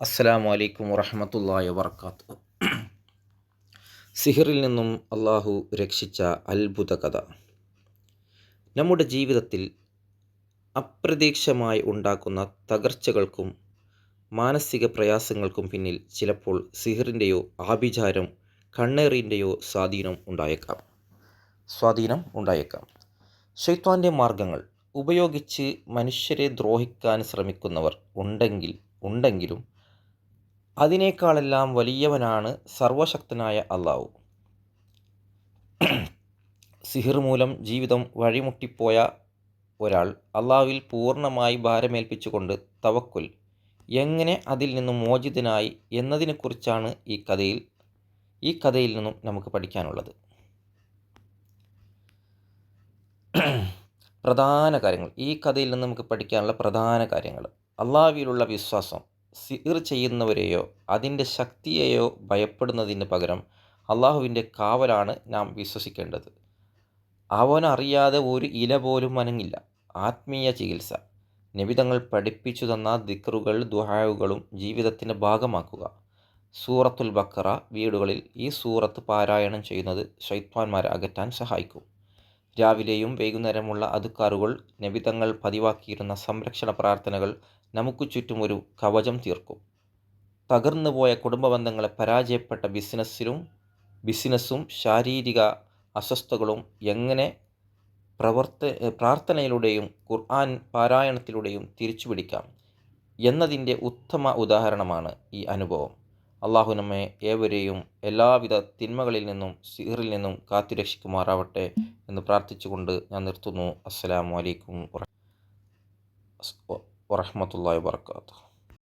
അസ്സലാമു അലൈക്കും വറഹമത്തല്ലാഹി വർക്കാത്തു സിഹിറിൽ നിന്നും അള്ളാഹു രക്ഷിച്ച അത്ഭുത കഥ. നമ്മുടെ ജീവിതത്തിൽ അപ്രതീക്ഷമായി ഉണ്ടാക്കുന്ന തകർച്ചകൾക്കും മാനസിക പ്രയാസങ്ങൾക്കും പിന്നിൽ ചിലപ്പോൾ സിഹിറിന്റെയോ ആഭിചാരം കണ്ണേറിന്റെയോ സ്വാധീനം ഉണ്ടായേക്കാം. സ്വാധീനം ഉണ്ടായേക്കാം. ഷെയ്ത്വാന്റെ മാർഗങ്ങൾ ഉപയോഗിച്ച് മനുഷ്യരെ ദ്രോഹിക്കാൻ ശ്രമിക്കുന്നവർ ഉണ്ടെങ്കിൽ ഉണ്ടെങ്കിലും അതിനേക്കാളെല്ലാം വലിയവനാണ് സർവശക്തനായ അള്ളാഹു സിഹിർ മൂലം ജീവിതം വഴിമുട്ടിപ്പോയ ഒരാൾ അള്ളാവിൽ പൂർണമായി ഭാരമേൽപ്പിച്ചുകൊണ്ട് തവക്കുൽ എങ്ങനെ അതിൽ നിന്നും മോചിതനായി എന്നതിനെക്കുറിച്ചാണ് ഈ കഥയിൽ ഈ കഥയിൽ നിന്നും നമുക്ക് പഠിക്കാനുള്ളത്. പ്രധാന കാര്യങ്ങൾ. ഈ കഥയിൽ നിന്ന് നമുക്ക് പഠിക്കാനുള്ള പ്രധാന കാര്യങ്ങൾ. അള്ളാവിയിലുള്ള വിശ്വാസം സിർ ചെയ്യുന്നവരെയോ അതിന്റെ ശക്തിയെയോ ഭയപ്പെടുന്നതിന് പകരം അള്ളാഹുവിന്റെ കാവലാണ് നാം വിശ്വസിക്കേണ്ടത്. അവനറിയാതെ ഒരു ഇല പോലും അനങ്ങില്ല ആത്മീയ ചികിത്സ. നിബിതങ്ങൾ പഠിപ്പിച്ചു തന്ന ദിക്റുകൾ ദുഹായുകളും ജീവിതത്തിന്റെ ഭാഗമാക്കുക. സൂറത്തുൽ ബക്കറ വീടുകളിൽ ഈ സൂറത്ത് പാരായണം ചെയ്യുന്നത് ഷൈത്വാന്മാരെ അകറ്റാൻ സഹായിക്കും. രാവിലെയും വൈകുന്നേരമുള്ള അതുക്കാറുകൾ നബിതങ്ങൾ പതിവാക്കിയിരുന്ന സംരക്ഷണ പ്രാർത്ഥനകൾ നമുക്ക് ചുറ്റും ഒരു കവചം തീർക്കും. തകർന്നുപോയ കുടുംബ ബന്ധങ്ങളെ പരാജയപ്പെട്ട ബിസിനസ്സിലും ബിസിനസ്സും ശാരീരിക അസ്വസ്ഥകളും എങ്ങനെ പ്രവർത്ത പ്രാർത്ഥനയിലൂടെയും ഖുർആൻ പാരായണത്തിലൂടെയും തിരിച്ചുപിടിക്കാം എന്നതിന്റെ ഉത്തമ ഉദാഹരണമാണ് ഈ അനുഭവം. അള്ളാഹു നമ്മെ ഏവരെയും എല്ലാവിധ തിന്മകളിൽ നിന്നും സിഹറിൽ നിന്നും കാത്തുരക്ഷിക്കുമാറാവട്ടെ എന്ന് പ്രാർത്ഥിച്ചുകൊണ്ട് ഞാൻ നിർത്തുന്നു. അസ്സലാമു അലൈക്കും വറഹമത്തല്ലാ വാത്തു